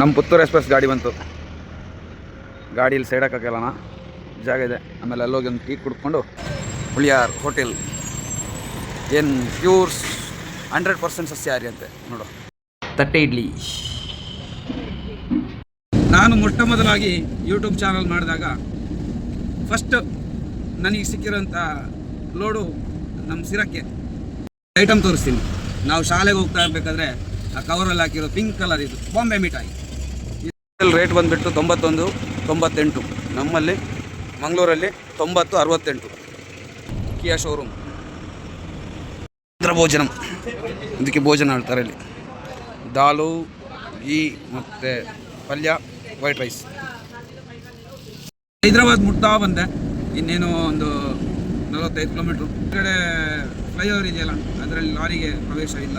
ನಮ್ಮ ಪುತ್ತೂರು ಎಕ್ಸ್ಪ್ರೆಸ್ ಗಾಡಿ ಬಂತು. ಗಾಡಿಯಲ್ಲಿ ಸೈಡ್ ಹಾಕೋಕ್ಕೆಲ್ಲಣ ಜಾಗ ಇದೆ. ಆಮೇಲೆ ಅಲ್ಲೋಗಿ ಒಂದು ಟೀ ಕುಡ್ಕೊಂಡು ಹುಳಿಯಾರ್ ಹೋಟೆಲ್. ಏನು ಪ್ಯೂರ್ ಹಂಡ್ರೆಡ್ ಪರ್ಸೆಂಟ್ ಸಸ್ಯಾಹಾರಿ ಅಂತೆ, ನೋಡು. ತಟ್ಟೆ ಇಡ್ಲಿ. ನಾನು ಮೊಟ್ಟ ಮೊದಲಾಗಿ ಯೂಟ್ಯೂಬ್ ಚಾನಲ್ ಮಾಡಿದಾಗ ಫಸ್ಟ್ ನನಗೆ ಸಿಕ್ಕಿರೋಂಥ ಲೋಡು ನಮ್ಮ ಸಿರಕ್ಕೆ. ಐಟಮ್ ತೋರಿಸ್ತೀನಿ. ನಾವು ಶಾಲೆಗೆ ಹೋಗ್ತಾ ಇರಬೇಕಾದ್ರೆ ಆ ಕವರಲ್ಲಿ ಹಾಕಿರೋ ಪಿಂಕ್ ಕಲರ್ ಇದು. ಬಾಂಬೆ ಮಿಠಾಯಿ ರೇಟ್ ಬಂದುಬಿಟ್ಟು ತೊಂಬತ್ತೊಂದು, ತೊಂಬತ್ತೆಂಟು. ನಮ್ಮಲ್ಲಿ, ಮಂಗಳೂರಲ್ಲಿ ತೊಂಬತ್ತು, ಅರವತ್ತೆಂಟು. ಕಿಯಾ ಶೋರೂಮ್ ಭೋಜನ. ಇದಕ್ಕೆ ಭೋಜನ ಹೇಳ್ತಾರೆ ಇಲ್ಲಿ. ದಾಲು ಈ ಮತ್ತು ಪಲ್ಯ ವೈಟ್ ರೈಸ್ ಹೈದ್ರಾಬಾದ್ ಮುಟ್ತಾ ಬಂದೆ. ಇನ್ನೇನು ಒಂದು ನಲವತ್ತೈದು ಕಿಲೋಮೀಟ್ರು ಈ ಕಡೆ ಫ್ಲೈಓವರ್ ಇದೆಯಲ್ಲ, ಅದರಲ್ಲಿ ಲಾರಿಗೆ ಪ್ರವೇಶ ಇಲ್ಲ.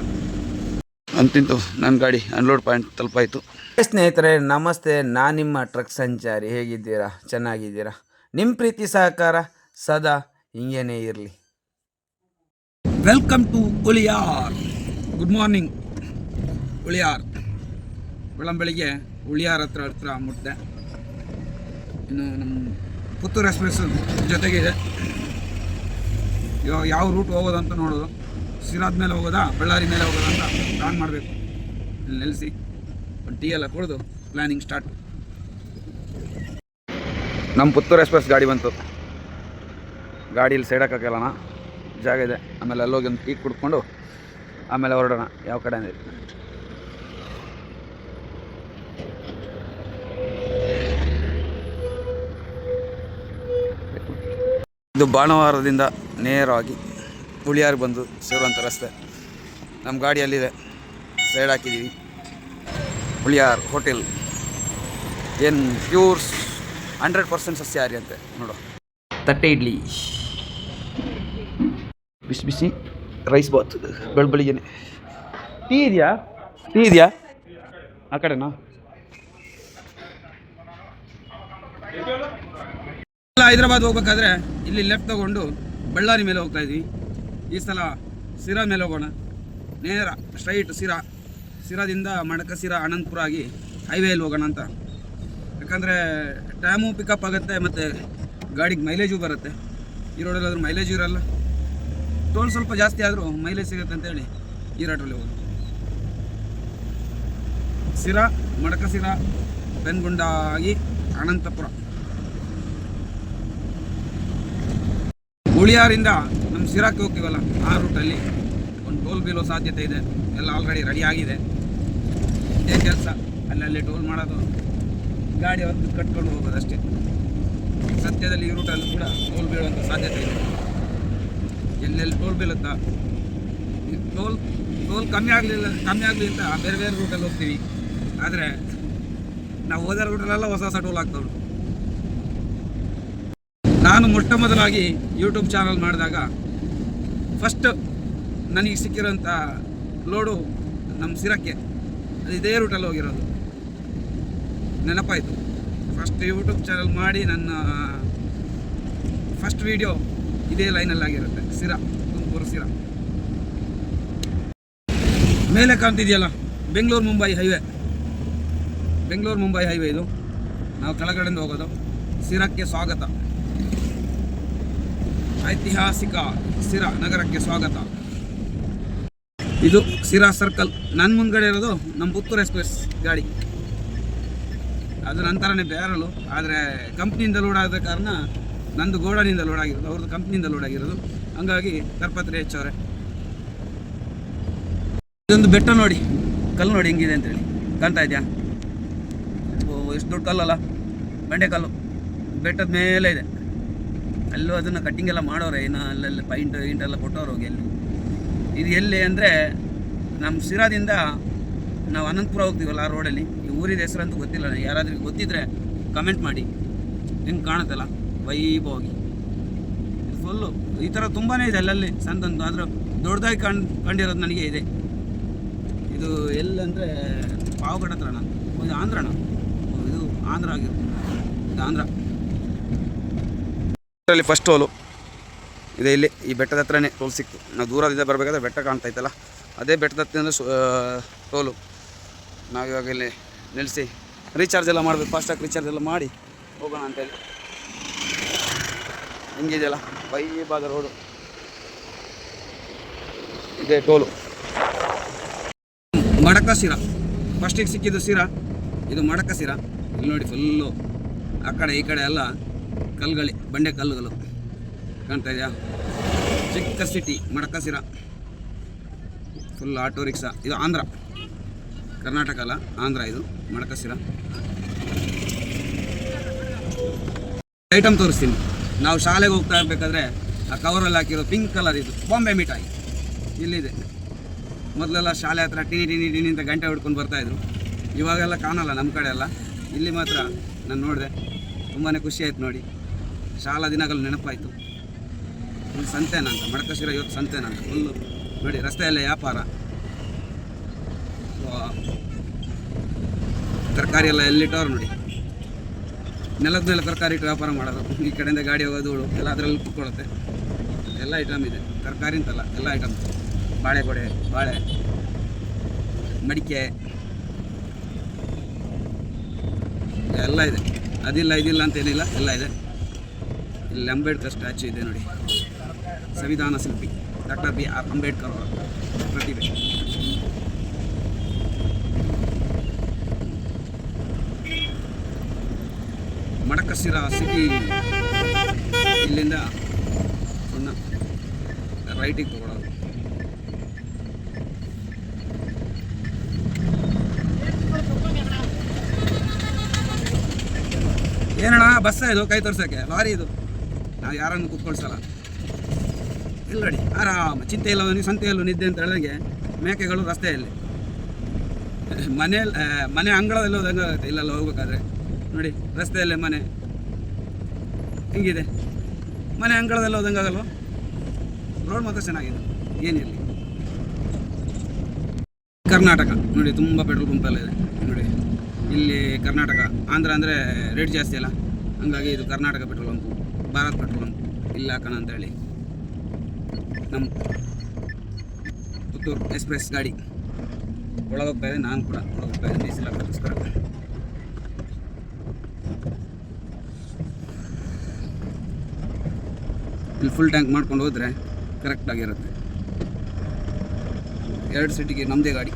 ಅಂತಿಂತು ನನ್ನ ಗಾಡಿ ಅನ್ಲೋಡ್ ಪಾಯಿಂಟ್ ತಲುಪಾಯಿತು. ಸ್ನೇಹಿತರೆ ನಮಸ್ತೆ ನಾನು ನಿಮ್ಮ ಟ್ರಕ್ ಸಂಚಾರಿ. ಹೇಗಿದ್ದೀರಾ? ಚೆನ್ನಾಗಿದ್ದೀರಾ? ನಿಮ್ಮ ಪ್ರೀತಿ ಸಹಕಾರ ಸದಾ ಹಿಂಗೇನೆ ಇರಲಿ. Welcome to Huliyar. Good morning Huliyar. ಬೆಳಂಬೆಳಿಗ್ಗೆ Huliyar ಹತ್ರ ಹತ್ರ ಮುಟ್ಟಿದೆ ಇನ್ನು ನಮ್ಮ ಪುತ್ತೂರು ಎಕ್ಸ್ಪ್ರೆಸ್ ಜೊತೆಗಿದೆ. ಇವಾಗ ಯಾವ ರೂಟ್ ಹೋಗೋದು ಅಂತ ನೋಡೋದು. ಸಿರಾದ ಮೇಲೆ ಹೋಗೋದಾ, ಬಳ್ಳಾರಿ ಮೇಲೆ ಹೋಗೋದಾ ಅಂತ ಪ್ಲಾನ್ ಮಾಡಬೇಕು. ಇಲ್ಲಿ ನೆಲೆಸಿ, ಒಂದು ಟೀ ಎಲ್ಲ ಕುಡಿದು ಪ್ಲ್ಯಾನಿಂಗ್ ಸ್ಟಾರ್ಟ್ ನಮ್ಮ ಪುತ್ತೂರು ಎಕ್ಸ್ಪ್ರೆಸ್ ಗಾಡಿ ಬಂತು. ಗಾಡೀಲಿ ಸೈಡ್ ಹಾಕೋಕ್ಕೆಲ್ಲಣ ಜಾಗ ಇದೆ. ಆಮೇಲೆ ಅಲ್ಲೋಗಿ ಒಂದು ಟೀ ಕುಡ್ಕೊಂಡು ಆಮೇಲೆ ಹೊರಡೋಣ, ಯಾವ ಕಡೆ ಅಂದರೆ ಇದು ಭಾನುವಾರದಿಂದ ನೇರವಾಗಿ ಹುಳಿಯಾರು ಬಂದು ಸೇರುವಂಥ ರಸ್ತೆ ನಮ್ಮ ಗಾಡಿಯಲ್ಲಿದೆ. ಸೈಡ್ ಹಾಕಿದ್ದೀವಿ. ಹುಳಿಯಾರ್ ಹೋಟೆಲ್. ಏನು ಪ್ಯೂರ್ ಹಂಡ್ರೆಡ್ ಪರ್ಸೆಂಟ್ ಸಸ್ಯಾಹಾರಿ ಅಂತೆ, ನೋಡು. ತಟ್ಟೆ ಇಡ್ಲಿ. ಬಿಸಿ ಬಿಸಿ ರೈಸ್ ಬಾತ್ ಬೆಳ ಬೆಳಿಗ್ಗೆನೆ. ಟೀ ಇದೆಯಾ? ಟೀ ಇದೆಯಾ? ಆ ಕಡೆನಾ? ಹೈದ್ರಾಬಾದ್ ಹೋಗ್ಬೇಕಾದ್ರೆ ಇಲ್ಲಿ ಲೆಫ್ಟ್ ತಗೊಂಡು ಬಳ್ಳಾರಿ ಮೇಲೆ ಹೋಗ್ತಾ ಇದ್ವಿ. ಈ ಸಲ ಸಿರಾ ಮೇಲೆ ಹೋಗೋಣ ನೇರ, ಸ್ಟ್ರೈಟ್ ಸಿರಾ. ಸಿರಾದಿಂದ ಮಡಕ ಸಿರಾ ಅನಂತಪುರ ಆಗಿ ಹೈವೇಲಿ ಹೋಗೋಣ ಅಂತ. ಯಾಕಂದರೆ ಟೈಮು ಪಿಕಪ್ ಆಗುತ್ತೆ ಮತ್ತು ಗಾಡಿಗೆ ಮೈಲೇಜು ಬರುತ್ತೆ. ಈ ರೋಡಲ್ಲಾದ್ರೂ ಮೈಲೇಜು ಇರೋಲ್ಲ. ಟೋಲ್ ಸ್ವಲ್ಪ ಜಾಸ್ತಿ ಆದರೂ ಮೈಲೇಜ್ ಸಿಗುತ್ತೆ ಅಂತೇಳಿ ಈ ರೋಡಲ್ಲಿ ಹೋಗೋದು ಸಿರಾ, ಮಡಕ ಸಿರಾ, ಬೆನ್ಗುಂಡ ಆಗಿ ಅನಂತಪುರ. ಉಳಿಯಾರಿಂದ ಸಿರಾಕ್ಕೆ ಹೋಗ್ತೀವಲ್ಲ, ಆ ರೂಟಲ್ಲಿ ಒಂದು ಟೋಲ್ ಬೀಳೋ ಸಾಧ್ಯತೆ ಇದೆ. ಎಲ್ಲ ಆಲ್ರೆಡಿ ರೆಡಿ ಆಗಿದೆ. ಇದೇ ಕೆಲಸ. ಅಲ್ಲಲ್ಲಿ ಟೋಲ್ ಮಾಡೋದು, ಗಾಡಿ ಹೊತ್ತು ಕಟ್ಕೊಂಡು ಹೋಗೋದು ಅಷ್ಟೇ ಸದ್ಯದಲ್ಲಿ ಈ ರೂಟಲ್ಲಿ ಕೂಡ ಟೋಲ್ ಬೀಳುವಂಥ ಸಾಧ್ಯತೆ ಇದೆ. ಎಲ್ಲೆಲ್ಲಿ ಟೋಲ್ ಬೀಳುತ್ತಾ? ಟೋಲ್ ಟೋಲ್ ಕಮ್ಮಿ ಆಗಲಿಲ್ಲ, ಕಮ್ಮಿ ಆಗಲಿ ಅಂತ ಬೇರೆ ಬೇರೆ ರೂಟಲ್ಲಿ ಹೋಗ್ತೀವಿ. ಆದರೆ ನಾವು ಹೋದ ರೂಟಲ್ಲೆಲ್ಲ ಹೊಸ ಹೊಸ ಟೋಲ್ ಆಗ್ತವೆ ನಾನು ಮೊಟ್ಟ ಮೊದಲಾಗಿ ಯೂಟ್ಯೂಬ್ ಚಾನಲ್ ಮಾಡಿದಾಗ ಫಸ್ಟ್ ನನಗೆ ಸಿಕ್ಕಿರೋಂಥ ಲೋಡು ನಮ್ಮ ಸಿರಕ್ಕೆ. ಅದು ಇದೇ ರೂಟಲ್ಲಿ ಹೋಗಿರೋದು. ನೆನಪಾಯಿತು. ಫಸ್ಟ್ ಯೂಟ್ಯೂಬ್ ಚಾನಲ್ ಮಾಡಿ ನನ್ನ ಫಸ್ಟ್ ವಿಡಿಯೋ ಇದೇ ಲೈನಲ್ಲಿ ಆಗಿರುತ್ತೆ. ಸಿರಾ, ತುಮಕೂರು ಸಿರ. ಮೇಲೆ ಕಾಣ್ತಿದೆಯಲ್ಲ, ಬೆಂಗಳೂರು ಮುಂಬೈ ಹೈವೇ ಬೆಂಗಳೂರು ಮುಂಬೈ ಹೈವೇ ಇದು. ನಾವು ಕೆಳಗಡೆಯಿಂದ ಹೋಗೋದು. ಸಿರಕ್ಕೆ ಸ್ವಾಗತ. ಐತಿಹಾಸಿಕ ಸಿರಾ ನಗರಕ್ಕೆ ಸ್ವಾಗತ. ಇದು ಸಿರಾ ಸರ್ಕಲ್. ನನ್ನ ಮುಂದ್ಗಡೆ ಇರೋದು ನಮ್ಮ ಪುತ್ತೂರು ಎಕ್ಸ್ಪ್ರೆಸ್ ಗಾಡಿ. ಅದು ನಂತರನೇ ಬೇರಲು ಆದರೆ ಕಂಪ್ನಿಯಿಂದ ಲೋಡ್ ಆದ ಕಾರಣ ನಂದು ಗೋಡನಿಂದ ಲೋಡ್ ಆಗಿರೋದು, ಅವ್ರದ್ದು ಕಂಪ್ನಿಯಿಂದ ಲೋಡ್ ಆಗಿರೋದು. ಹಂಗಾಗಿ ಕರ್ಪತ್ರೆ ಹೆಚ್ಚವ್ರೆ. ಇದೊಂದು ಬೆಟ್ಟ ನೋಡಿ, ಕಲ್ಲು ನೋಡಿ ಹೆಂಗಿದೆ ಅಂತೇಳಿ ಕಾಣ್ತಾ ಇದೆಯಾ? ಓ, ಎಷ್ಟು ದೊಡ್ಡ ಕಲ್ಲಲ್ಲ? ಬೆಂಡೆಕಲ್ಲು ಬೆಟ್ಟದ ಮೇಲೆ ಇದೆ. ಅಲ್ಲೂ ಅದನ್ನು ಕಟ್ಟಿಂಗ್ ಎಲ್ಲ ಮಾಡೋರೆ ಏನು ಅಲ್ಲೆಲ್ಲ ಪೈಂಟ್ ಇಂಟ್ ಎಲ್ಲ ಕೊಟ್ಟವ್ರು ಹೋಗಿ ಎಲ್ಲಿ ಇದು ಎಲ್ಲಿ ಅಂದರೆ ನಮ್ಮ ಶಿರಾದಿಂದ ನಾವು ಅನಂತಪುರ ಹೋಗ್ತೀವಲ್ಲ ಆ ರೋಡಲ್ಲಿ ಈ ಊರಿದ ಹೆಸರಂತೂ ಗೊತ್ತಿಲ್ಲ, ಯಾರಾದ್ರೂ ಗೊತ್ತಿದ್ರೆ ಕಮೆಂಟ್ ಮಾಡಿ. ಹೆಂಗೆ ಕಾಣುತ್ತಲ್ಲ? ವೈಭವಾಗಿ ಇದು ಫುಲ್ಲು ಈ ಥರ ತುಂಬಾ ಇದೆ ಅಲ್ಲಲ್ಲಿ ಸಂತಂದು ಆದರೂ ದೊಡ್ಡದಾಗಿ ಕಂಡು ಕಂಡಿರೋದು ನನಗೆ ಇದೆ. ಇದು ಎಲ್ಲಂದರೆ ಪಾವಗಡ ಹತ್ರಣ ಇದು ಆಂಧ್ರಣ ಇದು ಆಂಧ್ರ ಆಗಿರುತ್ತೆ. ಇದು ಆಂಧ್ರ. ಇದರಲ್ಲಿ ಫಸ್ಟ್ ಟೋಲು ಇದೆ ಇಲ್ಲಿ, ಈ ಬೆಟ್ಟದ ಹತ್ರನೇ ಟೋಲ್ ಸಿಕ್ತು ನಾವು ದೂರದಿಂದ ಬರಬೇಕಾದ್ರೆ ಬೆಟ್ಟ ಕಾಣ್ತಾ ಇತ್ತಲ್ಲ? ಅದೇ ಬೆಟ್ಟದ ಹತ್ತಿರ ಟೋಲು ನಾವಿವಾಗ ಇಲ್ಲಿ ನಿಲ್ಲಿಸಿ ರೀಚಾರ್ಜ್ ಎಲ್ಲ ಮಾಡಬೇಕು. ಫಾಸ್ಟಾಗಿ ರೀಚಾರ್ಜ್ ಎಲ್ಲ ಮಾಡಿ ಹೋಗೋಣ ಅಂತೇಳಿ ಹಿಂಗಿದೆಯಲ್ಲ ಬೈಬಾದ ರೋಡು ಇದೆ ಟೋಲು ಮಡಕ ಸಿರ ಫಸ್ಟಿಗೆ ಸಿಕ್ಕಿದ್ದು ಸಿರ ಇದು ಮಡಕ ಸಿರ ಇಲ್ಲಿ ನೋಡಿ ಫುಲ್ಲು ಆ ಕಡೆ, ಈ ಕಡೆ ಎಲ್ಲ ಕಲ್ಲುಗಳಿ ಬಂಡೆ ಕಲ್ಲುಗಳು ಕಾಣ್ತಾ ಇದೆಯಾ? ಚಿಕ್ಕ city Madakasira. Full auto rickshaw ಇದು ಆಂಧ್ರ. ಕರ್ನಾಟಕ ಅಲ್ಲ, ಆಂಧ್ರ ಇದು, ಮಡಕಸಿರ. ಐಟಮ್ ತೋರಿಸ್ತೀನಿ. ನಾವು ಶಾಲೆಗೆ ಹೋಗ್ತಾ ಇರಬೇಕಾದ್ರೆ ಆ ಕವರಲ್ಲಿ ಹಾಕಿರೋ ಪಿಂಕ್ ಕಲರ್ ಇದು ಬಾಂಬೆ ಮಿಠಾಯಿ ಇಲ್ಲಿದೆ. ಮೊದಲೆಲ್ಲ ಶಾಲೆ ಹತ್ರ ಟಿನಿ ಟಿನಿ ಟಿನಿ ಅಂತ ಗಂಟೆ ಹೊಡ್ಕೊಂಡು ಬರ್ತಾಯಿದ್ರು ಇವಾಗೆಲ್ಲ ಕಾಣಲ್ಲ, ನಮ್ಮ ಕಡೆ ಎಲ್ಲ ಇಲ್ಲಿ ಮಾತ್ರ ನಾನು ನೋಡಿದೆ. ತುಂಬಾ ಖುಷಿ ಆಯ್ತು ನೋಡಿ. ಶಾಲಾ ದಿನಗಳು ನೆನಪಾಯಿತು. ಇಲ್ಲಿ ಸಂತೆನ ಅಂತ ಮಡಕಶಿರ ಇವತ್ತು ಸಂತೆನ ಅಂತ ಫುಲ್ಲು ನೋಡಿ, ರಸ್ತೆಯಲ್ಲೇ ವ್ಯಾಪಾರ. ತರಕಾರಿ ಎಲ್ಲ ಎಲ್ಲಿಟ್ಟವ್ರು ನೋಡಿ. ನೆಲದ ಮೇಲೆ ತರಕಾರಿ ಇಟ್ಟು ವ್ಯಾಪಾರ ಮಾಡೋದು, ಈ ಕಡೆಯಿಂದ ಗಾಡಿ ಹೋಗೋದು ಎಲ್ಲ ಅದರಲ್ಲಿ ಕುತ್ಕೊಳ್ಳುತ್ತೆ. ಎಲ್ಲ ಐಟಮ್ ಇದೆ. ತರಕಾರಿ ಅಂತಲ್ಲ, ಎಲ್ಲ ಐಟಮ್ ಬಾಳೆಗೊಡೆ ಬಾಳೆ, ಮಡಿಕೆ, ಎಲ್ಲ ಇದೆ. ಅದಿಲ್ಲ, ಇದಿಲ್ಲ ಅಂತ ಏನಿಲ್ಲ, ಎಲ್ಲ ಇದೆ. ಇಲ್ಲಿ ಅಂಬೇಡ್ಕರ್ ಸ್ಟ್ಯಾಚು ಇದೆ ನೋಡಿ. ಸಂವಿಧಾನ ಶಿಲ್ಪಿ ಡಾಕ್ಟರ್ ಬಿ ಆರ್ ಅಂಬೇಡ್ಕರ್ ಅವರ ಪ್ರತಿಭೆ. ಮಡಕಸಿರ ಸಿಟಿ ಇಲ್ಲಿಂದ ಸುಣ್ಣ ರೈಟಿಗೆ ತಗೊಳ್ಳೋದು. ಏನಣ್ಣ ಬಸ್ಸ ಇದು ಕೈ ತೋರ್ಸೋಕ್ಕೆ? ಲಾರಿ ಇದು? ನಾವು ಯಾರನ್ನು ಕೂತ್ಕೊಳ್ಸಲ್ಲ. ಇಲ್ಲಡಿ ಆರಾಮ. ಚಿಂತೆ ಇಲ್ಲ, ನೀವು ಸಂತೆಯಲ್ಲೂ ನಿದ್ದೆ ಅಂತ ಹೇಳಿದಂಗೆ ಮೇಕೆಗಳು ರಸ್ತೆಯಲ್ಲಿ ಮನೆಯಲ್ಲಿ ಮನೆ ಅಂಗಳದಲ್ಲಿ ಹೋದಂಗೆ ಆಗುತ್ತೆ? ಇಲ್ಲೆಲ್ಲ ಹೋಗ್ಬೇಕಾದ್ರೆ. ನೋಡಿ, ರಸ್ತೆಯಲ್ಲೇ ಮನೆ. ಹಿಂಗಿದೆ. ಮನೆ ಅಂಗಳದಲ್ಲಿ ಹೋದಂಗೆ ರೋಡ್ ಮಾತ್ರ ಚೆನ್ನಾಗಿದೆ. ಏನಿರಲಿ ಕರ್ನಾಟಕ. ನೋಡಿ, ತುಂಬ ಪೆಟ್ರೋಲ್ ಪಂಪೆಲ್ಲ ಇದೆ. ನೋಡಿ, ಇಲ್ಲಿ ಕರ್ನಾಟಕ. ಆಂಧ್ರ ಅಂದರೆ ರೇಟ್ ಜಾಸ್ತಿ ಅಲ್ಲ. ಹಂಗಾಗಿ ಇದು ಕರ್ನಾಟಕ ಪೆಟ್ರೋಲ್ ಭಾರತ್ ಪೆಟ್ರೋಲ್ ಇಲ್ಲ ಹಾಕೋಣ ಅಂತೇಳಿ ನಮ್ಮ ಪುತ್ತೂರು ಎಕ್ಸ್ಪ್ರೆಸ್ ಗಾಡಿ. ಒಳಗೋಗ್ತಾ ಇದೆ, ನಾನು ಕೂಡ ಒಳಗೋಗ್ತಾ ಇದ್ದೀನಿ ಡೀಸೆಲ್ ಹಾಕೋಸ್ಕರ ಇಲ್ಲಿ ಫುಲ್ ಟ್ಯಾಂಕ್ ಮಾಡ್ಕೊಂಡು ಹೋದರೆ ಕರೆಕ್ಟಾಗಿರುತ್ತೆ ಎರಡು ಸೀಟಿಗೆ ನಮ್ಮದೇ ಗಾಡಿ.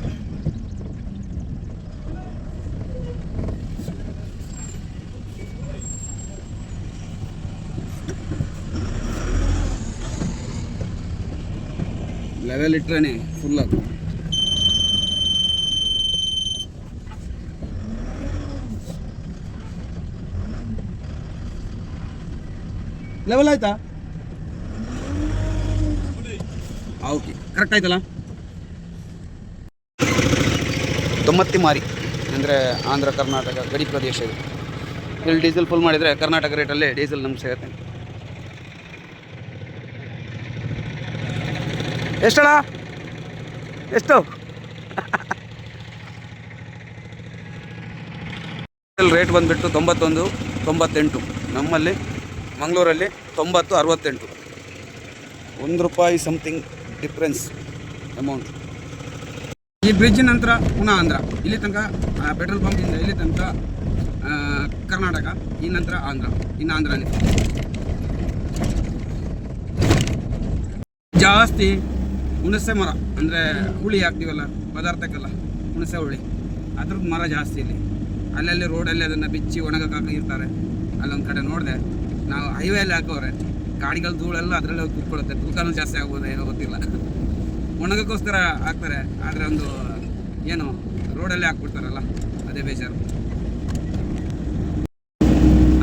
ಲೆವೆಲ್ ಇಟ್ರೇ ಫುಲ್ ಅದು ಲೆವೆಲ್ ಆಯ್ತಾ? ಓಕೆ ಕರೆಕ್ಟ್ ಆಯ್ತಲ್ಲ? ತೊಂಬತ್ತಿ ಮಾರಿ, ಅಂದರೆ ಆಂಧ್ರ ಕರ್ನಾಟಕ ಗಡಿ ಪ್ರದೇಶ ಇದು. ಇಲ್ಲಿ ಡೀಸೆಲ್ ಫುಲ್ ಮಾಡಿದರೆ ಕರ್ನಾಟಕ ರೇಟಲ್ಲೇ ಡೀಸೆಲ್ ನಮ್ಗೆ ಸಿಗುತ್ತೆ. ಎಷ್ಟಣ್ಣ? ಎಷ್ಟು? ರೇಟ್ ಬಂದುಬಿಟ್ಟು ತೊಂಬತ್ತೊಂದು, ತೊಂಬತ್ತೆಂಟು. ನಮ್ಮಲ್ಲಿ, ಮಂಗಳೂರಲ್ಲಿ ತೊಂಬತ್ತು, ಅರವತ್ತೆಂಟು. ಒಂದು ರೂಪಾಯಿ ಸಮಥಿಂಗ್ ಡಿಫ್ರೆನ್ಸ್ ಅಮೌಂಟ್ ಈ ಬ್ರಿಡ್ಜ್ ನಂತರ ಪುನಃ ಆಂಧ್ರ. ಇಲ್ಲಿ ತನಕ ಪೆಟ್ರೋಲ್ ಪಂಪಿಂದ ಇಲ್ಲಿ ತನಕ ಕರ್ನಾಟಕ, ಈ ನಂತರ ಆಂಧ್ರ. ಇನ್ನು ಆಂಧ್ರನೇ. ಜಾಸ್ತಿ ಹುಣಸೆ ಮರ, ಅಂದರೆ ಹುಳಿ ಹಾಕ್ತೀವಲ್ಲ, ಪದಾರ್ಥಕ್ಕೆಲ್ಲ, ಹುಣಸೆ ಹುಳಿ. ಅದ್ರದ್ದು ಮರ ಜಾಸ್ತಿ ಇಲ್ಲಿ. ಅಲ್ಲಲ್ಲಿ ರೋಡಲ್ಲಿ ಅದನ್ನು ಬಿಚ್ಚಿ ಒಣಗಕ್ಕೆ ಇರ್ತಾರೆ ಅಲ್ಲೊಂದು ಕಡೆ ನೋಡಿದೆ, ನಾವು ಹೈವೇಲಿ ಹಾಕೋರೆ, ಗಾಡಿಗಳ ಧೂಳೆಲ್ಲ ಅದರಲ್ಲೇ ಹೋಗಿ ಕೂತ್ಕೊಳ್ಳುತ್ತೆ. ತೂಕನೂ ಜಾಸ್ತಿ ಆಗ್ಬೋದು ಏನೋ ಗೊತ್ತಿಲ್ಲ. ಒಣಗಕ್ಕೋಸ್ಕರ ಹಾಕ್ತಾರೆ, ಆದರೆ ಒಂದು, ಏನು, ರೋಡಲ್ಲೇ ಹಾಕ್ಬಿಡ್ತಾರಲ್ಲ, ಅದೇ ಬೇಜಾರು.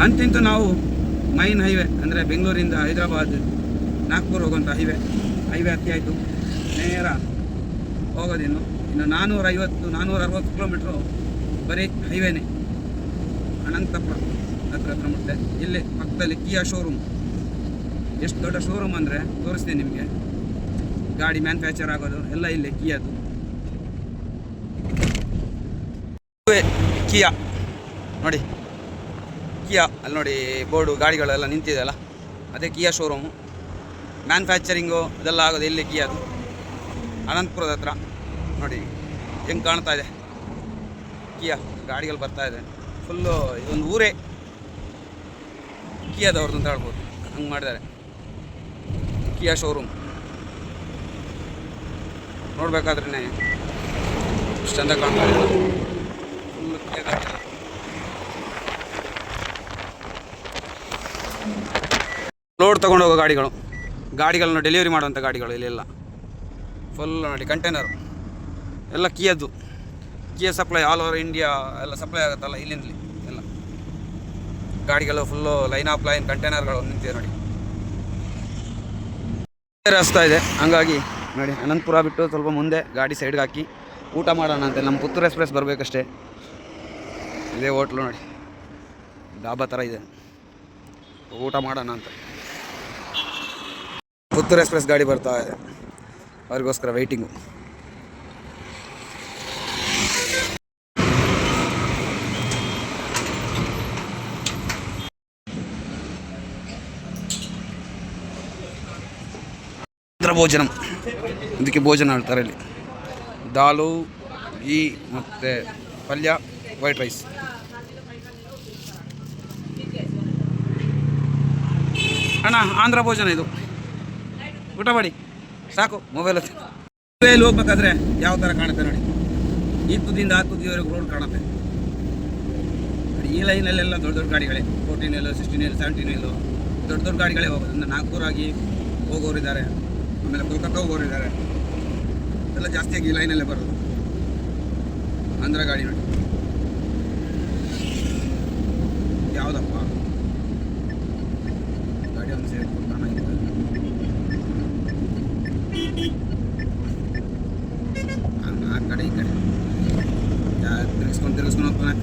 ಅಂತಿಂತೂ ನಾವು ಮೈನ್ ಹೈವೇ ಅಂದರೆ ಬೆಂಗಳೂರಿಂದ ಹೈದರಾಬಾದ್, ನಾಗ್ಪುರ್ ಹೋಗುವಂಥ ಹೈವೇ ಹೈವೇ ಹತ್ತಿ ಆಯಿತು. ನೇರ ಹೋಗೋದಿನ್ನು ಇನ್ನು ನಾನ್ನೂರ ಐವತ್ತು ನಾನ್ನೂರ ಅರವತ್ತು ಕಿಲೋಮೀಟ್ರು ಬರೀ ಹೈವೇನೇ ಅನಂತಪುರ ಹತ್ರ ಹತ್ರ ಮುಟ್ಟೆ ಇಲ್ಲಿ ಪಕ್ಕದಲ್ಲಿ ಕಿಯಾ ಶೋರೂಮ್ ಎಷ್ಟು ದೊಡ್ಡ ಶೋರೂಮ್ ಅಂದರೆ ತೋರಿಸ್ತೀನಿ ನಿಮಗೆ. ಗಾಡಿ ಮ್ಯಾನುಫ್ಯಾಕ್ಚರ್ ಆಗೋದು, ಎಲ್ಲ ಇಲ್ಲಿ ಕಿಯಾದು ಕಿಯಾ ನೋಡಿ. ಕಿಯಾ ಅಲ್ಲಿ ನೋಡಿ ಬೋರ್ಡು, ಗಾಡಿಗಳೆಲ್ಲ ನಿಂತಿದೆ ಅಲ್ಲ? ಅದೇ ಕಿಯಾ ಶೋರೂಮು ಮ್ಯಾನುಫ್ಯಾಕ್ಚರಿಂಗು ಅದೆಲ್ಲ ಆಗೋದು ಇಲ್ಲಿ ಕಿಯಾದು ಅನಂತಪುರದ ಹತ್ರ. ನೋಡಿ, ಹೆಂಗೆ ಕಾಣ್ತಾ ಇದೆ. ಕಿಯಾ ಗಾಡಿಗಳು ಬರ್ತಾ ಇದೆ. ಫುಲ್ಲು ಇದೊಂದು ಊರೇ. ಕಿಯಾದವ್ರದ್ದು ಅಂತ ಹೇಳ್ಬೋದು. ಹಂಗೆ ಮಾಡಿದ್ದಾರೆ. ಕಿಯಾ ಶೋರೂಮ್ ನೋಡ್ಬೇಕಾದ್ರೆ ಚಂದ ಕಾಣ್ತಾ ಇದೆ. ಫುಲ್ ಕಿಯಾ ಗಾಡಿ. ಲೋಡ್ ತೊಗೊಂಡೋಗೋ ಗಾಡಿಗಳು. ಗಾಡಿಗಳನ್ನ ಡೆಲಿವರಿ ಮಾಡುವಂಥ ಗಾಡಿಗಳು ಇಲ್ಲೆಲ್ಲ. ಫುಲ್ ನೋಡಿ ಕಂಟೈನರ್ ಎಲ್ಲ ಕಿಯದ್ದು. Kia supply all over India ಎಲ್ಲ ಸಪ್ಲೈ ಆಗುತ್ತಲ್ಲ ಇಲ್ಲಿಂದಲಿ, ಎಲ್ಲ. ಗಾಡಿಗಳು ಫುಲ್ಲು ಲೈನ್ ಆಫ್ ಲೈನ್ ಕಂಟೈನರ್ಗಳು ನಿಂತಿದೆ ನೋಡಿ. ರಸ್ತಾ ಇದೆ. ಹಂಗಾಗಿ ನೋಡಿ, ಅನಂತಪುರ ಬಿಟ್ಟು ಸ್ವಲ್ಪ ಮುಂದೆ ಗಾಡಿ ಸೈಡ್ಗೆ ಹಾಕಿ ಊಟ ಮಾಡೋಣ ಅಂತ ನಮ್ಮ ಪುತ್ತೂರು ಎಕ್ಸ್ಪ್ರೆಸ್ ಬರಬೇಕಷ್ಟೇ. ಇದೇ ಹೋಟ್ಲು ನೋಡಿ. ಡಾಬಾ ಥರ ಇದೆ. ಊಟ ಮಾಡೋಣ ಅಂತ. ಪುತ್ತೂರು ಎಕ್ಸ್ಪ್ರೆಸ್ ಗಾಡಿ ಬರ್ತಾ ಇದೆ. ಅವ್ರಿಗೋಸ್ಕರ ವೆಯ್ಟಿಂಗು ಭೋಜನಂ. ಇದಕ್ಕೆ ಭೋಜನ ಹೇಳ್ತಾರೆ ಇಲ್ಲಿ ದಾಲು ಈ ಮತ್ತೆ ಪಲ್ಯ ವೈಟ್ ರೈಸ್ ಅಣ್ಣ, ಆಂಧ್ರ ಭೋಜನ ಇದು. ಊಟ ಮಾಡಿ. ಸಾಕು ಮೊಬೈಲ್ ಮೊಬೈಲ್ ಹೋಗ್ಬೇಕಾದ್ರೆ ಯಾವ ಥರ ಕಾಣುತ್ತೆ ನೋಡಿ. ಈ ತುದಿಯಿಂದ ಆ ತುದಿಯವರೆಗೆ ರೋಡ್ ಕಾಣುತ್ತೆ. ಈ ಲೈನಲ್ಲೆಲ್ಲ ದೊಡ್ಡ ದೊಡ್ಡ ಗಾಡಿಗಳೇ. ಫೋರ್ಟೀನ್ ಎಲ್ಲು ಸಿಕ್ಸ್ಟೀನ್ ಎಲ್ಲು ಸೆವೆಂಟೀನ್ ಎಲ್ಲು ದೊಡ್ಡ ದೊಡ್ಡ ಗಾಡಿಗಳೇ ಹೋಗೋದು. ಹೋಗೋರು ಹೋಗೋರಿದ್ದಾರೆ ಆಮೇಲೆ ಕೊಲ್ಕತ್ತ ಹೋಗೋರು ಇದ್ದಾರೆ. ಎಲ್ಲ ಜಾಸ್ತಿಯಾಗಿ ಈ ಲೈನಲ್ಲೇ ಬರೋದು. ಆಂಧ್ರ ಗಾಡಿ ನೋಡಿ. ಯಾವುದಪ್ಪ ಗಾಡಿ ಒಂದು ಸೇರಿ ಆ ಕಡೆ, ಈ ಕಡೆ. ಹೋಗ್ತಾನೆ.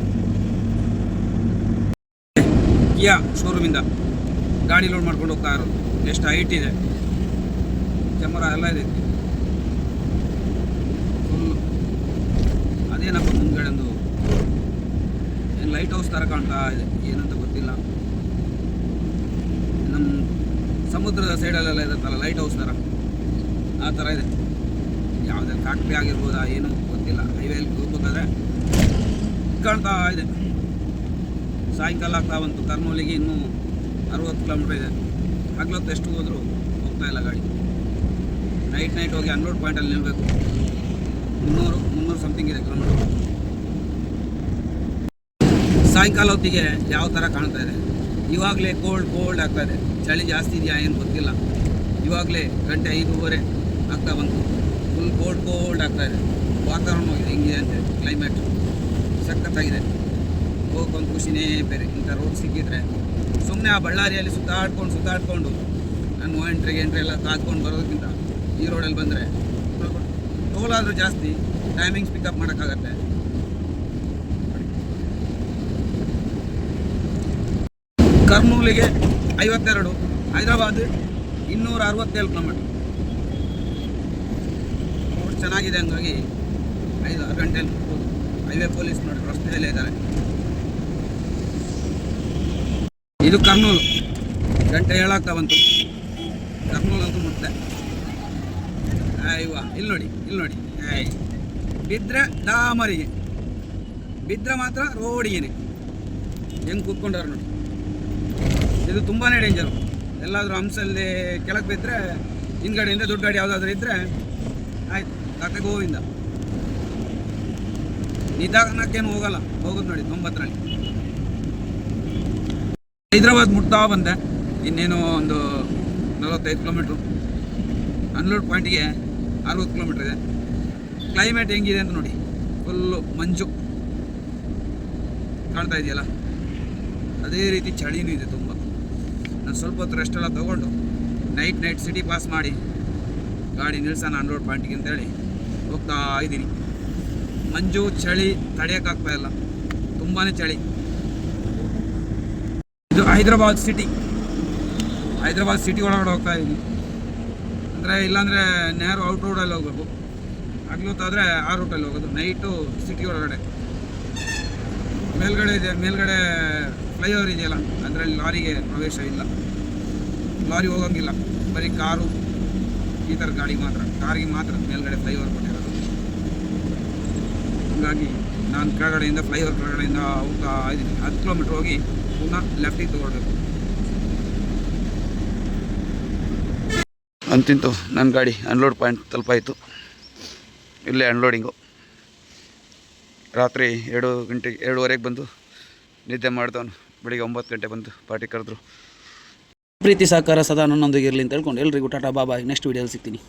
ಕಿಯಾ ಶೋರೂಮಿಂದ ಗಾಡಿ ಲೋಡ್ ಮಾಡ್ಕೊಂಡು ಹೋಗ್ತಾ ಇರೋದು. ಎಷ್ಟು ಹೈಟ್ ಇದೆ. ಕ್ಯಾಮರಾ ಎಲ್ಲ ಇದೆ ಫುಲ್ ಅದೇನಪ್ಪ ಮುಂದ್ಗಡೆ ಒಂದು ಏನು ಲೈಟ್ ಹೌಸ್ ಥರ ಕಾಣ್ತಾ ಇದೆ? ಏನಂತ ಗೊತ್ತಿಲ್ಲ. ನಮ್ಮ ಸಮುದ್ರದ ಸೈಡಲ್ಲೆಲ್ಲ ಇರುತ್ತಲ್ಲ ಲೈಟ್ ಹೌಸ್ ಥರ ಆ ಥರ ಇದೆ. ಯಾವುದೇ ಫ್ಯಾಕ್ಟ್ರಿ ಆಗಿರ್ಬೋದಾ ಏನು ಗೊತ್ತಿಲ್ಲ. ಹೈವೇಲಿ ಹೋಗ್ಬೇಕಾದ್ರೆ ಕಾಣ್ತಾ ಇದೆ. ಸಾಯಂಕಾಲ ಆಗ್ತಾ ಬಂತು. ಕರ್ನೂಲಿಗೆ ಇನ್ನೂ ಅರವತ್ತು ಕಿಲೋಮೀಟ್ರ್ ಇದೆ. ಹಗ್ಲೊತ್ತು ಎಷ್ಟು ಹೋದರೂ ಹೋಗ್ತಾ ಇಲ್ಲ ಗಾಡಿ. ನೈಟ್ ನೈಟ್ ಹೋಗಿ ಅನ್ಲೋಡ್ ಪಾಯಿಂಟಲ್ಲಿ ನಿಲ್ಲಬೇಕು ಮುನ್ನೂರು ಮುನ್ನೂರು ಸಮಥಿಂಗ್ ಇದೆ ಕಿಲೋಮೀಟ್ರ್ ಸಾಯಂಕಾಲ ಹೊತ್ತಿಗೆ ಯಾವ ಥರ ಕಾಣ್ತಾ ಇದೆ? ಇವಾಗಲೇ ಕೋಲ್ಡ್ ಕೋಲ್ಡ್ ಆಗ್ತಾ ಚಳಿ ಜಾಸ್ತಿ ಇದೆಯಾ ಏನು ಗೊತ್ತಿಲ್ಲ. ಇವಾಗಲೇ ಗಂಟೆ ಐದೂವರೆ. ಆಗ್ತಾ ಬಂತು. ಫುಲ್ ಕೋಲ್ಡ್ ಕೋಲ್ಡ್ ಆಗ್ತಾ ಇದೆ. ವಾತಾವರಣ ಹೋಗಿದೆ ಅಂತ ಕ್ಲೈಮೇಟ್ ಸಖತ್ತಾಗಿದೆ. ಹೋಗೋಕ್ಕೊಂದು ಖುಷಿನೇ ಬೇರೆ. ಇಂಥ ರೋಡ್ ಸಿಕ್ಕಿದ್ರೆ ಸುಮ್ಮನೆ ಆ ಬಳ್ಳಾರಿಯಲ್ಲಿ ಸುತ್ತಾಡ್ಕೊಂಡು ಸುತ್ತಾಡ್ಕೊಂಡು ನಾನು ಎಂಟ್ರಿ ಎಂಟ್ರಿ ಎಲ್ಲ ಕಾದ್ಕೊಂಡು ಬರೋದಕ್ಕಿಂತ ಈ ರೋಡಲ್ಲಿ ಬಂದರೆ ಟೋಲ್ ಆದರೂ ಜಾಸ್ತಿ ಟೈಮಿಂಗ್ಸ್ ಪಿಕಪ್ ಮಾಡೋಕ್ಕಾಗತ್ತೆ. ಕರ್ನೂಲಿಗೆ ಐವತ್ತೆರಡು, ಹೈದರಾಬಾದ್ ಇನ್ನೂರ ಅರವತ್ತೇಳು ಕಿಲೋಮೀಟ್ರ್ ಚೆನ್ನಾಗಿದೆ ಹಂಗಾಗಿ ಐದು ಆರು ಗಂಟೆಯಲ್ಲಿ ಹೈವೇ ಪೊಲೀಸ್ ನೋಡಿ ರಸ್ತೆಯಲ್ಲೇ ಇದ್ದಾರೆ. ಇದು ಕರ್ನೂಲು. ಗಂಟೆ ಏಳಾಗ್ತಾ ಬಂತು. ಕರ್ನೂಲು ಅಂತೂ ಮುಟ್ಟೆ ಅಯ್ವಾ ಇಲ್ಲಿ ನೋಡಿ ಇಲ್ಲಿ ನೋಡಿ. ಬಿದ್ದರೆ ಡಾಮರಿಗೆ ಬಿದ್ದರೆ ಮಾತ್ರ ರೋಡಿಗೆನೆ. ಹೆಂಗೆ ಕೂತ್ಕೊಂಡವ್ರು ನೋಡಿ. ಇದು ತುಂಬಾ ಡೇಂಜರು. ಎಲ್ಲಾದರೂ ಹಂಸಲ್ಲಿ ಕೆಳಗೆ ಬಿದ್ದರೆ ಹಿಂದ್ಗಡೆಯಿಂದ ದುಡ್ಡು ಗಾಡಿ ಯಾವುದಾದ್ರೂ ಇದ್ದರೆ ಆಯ್ತು. ಕತೆ ಗೋವಿಂದ ನಿಧಾನಕ್ಕೇನು ಹೋಗಲ್ಲ. ಹೋಗೋದು ನೋಡಿ, ತೊಂಬತ್ತರಲ್ಲಿ. ಹೈದ್ರಾಬಾದ್ ಮುಟ್ತಾ ಬಂದೆ. ಇನ್ನೇನು ಒಂದು ನಲವತ್ತೈದು ಕಿಲೋಮೀಟ್ರು. ಅನ್ಲೋಡ್ ಪಾಯಿಂಟಿಗೆ ಅರವತ್ತು ಕಿಲೋಮೀಟ್ರ್ ಇದೆ. ಕ್ಲೈಮೇಟ್ ಹೆಂಗಿದೆ ಅಂತ ನೋಡಿ. ಫುಲ್ಲು ಮಂಜು. ಕಾಣ್ತಾ ಇದೆಯಲ್ಲ? ಅದೇ ರೀತಿ ಚಳಿನೂ ಇದೆ ತುಂಬ. ನಾನು ಸ್ವಲ್ಪ ಹೊತ್ತು ರೆಸ್ಟ್ ಎಲ್ಲ ತೊಗೊಂಡು ನೈಟ್ ನೈಟ್ ಸಿಟಿ ಪಾಸ್ ಮಾಡಿ, ಗಾಡಿ ನಿಲ್ಸೋಣ ಅನ್ಲೋಡ್ ಪಾಯಿಂಟಿಗೆ ಅಂತೇಳಿ. ಹೋಗ್ತಾ ಇದ್ದೀನಿ. ಮಂಜು ಚಳಿ ತಡೆಯೋಕ್ಕಾಗ್ತಾ ಇಲ್ಲ. ತುಂಬಾ ಚಳಿ. ಇದು ಹೈದ್ರಾಬಾದ್ ಸಿಟಿ. ಹೈದ್ರಾಬಾದ್ ಸಿಟಿ ಒಳಗಡೆ ಹೋಗ್ತಾ ಇದ್ದೀನಿ. ಅಂದರೆ ಇಲ್ಲಾಂದರೆ ನೇರು ಔಟ್ ರೋಡಲ್ಲಿ ಹೋಗ್ಬೇಕು. ಹಗ್ಲೊತ್ತಾದರೆ ಆ ರೂಟಲ್ಲಿ ಹೋಗೋದು. ನೈಟು ಸಿಟಿ ಒಳಗಡೆ. ಮೇಲ್ಗಡೆ ಇದೆ. ಮೇಲ್ಗಡೆ ಫ್ಲೈಓವರ್ ಇದೆಯಲ್ಲ, ಅದರಲ್ಲಿ ಲಾರಿಗೆ ಪ್ರವೇಶ ಇಲ್ಲ. ಲಾರಿ ಹೋಗಂಗಿಲ್ಲ. ಬರೀ ಕಾರು, ಈ ಥರ ಗಾಡಿ ಮಾತ್ರ. ಕಾರಿಗೆ ಮಾತ್ರ ಮೇಲ್ಗಡೆ ಫ್ಲೈಓವರ್ ಕೊಟ್ಟಿರೋದು ಹಂಗಾಗಿ ನಾನು ಕೆಳಗಡೆಯಿಂದ ಫ್ಲೈಓವರ್ ಕೆಳಗಡೆಯಿಂದ ಹೋಗ್ತಾ ಇದ್ದೀನಿ. ಹತ್ತು ಕಿಲೋಮೀಟ್ರ್ ಹೋಗಿ ಪುನಃ ಲೆಫ್ಟಿಗೆ ತೊಗೊಳ್ಬೇಕು. ಅಂತಿಂತು ನನ್ನ ಗಾಡಿ ಅನ್ಲೋಡ್ ಪಾಯಿಂಟ್ ತಲುಪಾಯಿತು. ಇಲ್ಲೇ ಅನ್ಲೋಡಿಂಗು ರಾತ್ರಿ ಎರಡು ಗಂಟೆಗೆ ಎರಡೂವರೆಗೆ ಬಂದು ನಿದ್ದೆ ಮಾಡಿದವನು. ಬೆಳಿಗ್ಗೆ ಒಂಬತ್ತು ಗಂಟೆ ಬಂದು ಪಾರ್ಟಿ ಕರೆದ್ರು. ಪ್ರೀತಿ ಸಹಕಾರ ಸದಾ ನನ್ನೊಂದಿಗೆ ಇರಲಿ ಅಂತ ಹೇಳ್ಕೊಂಡು ಎಲ್ರಿಗೂ ಟಾಟಾ ಬಾಬಾ ನೆಕ್ಸ್ಟ್ ವೀಡಿಯೋಲಿ ಸಿಗ್ತೀನಿ.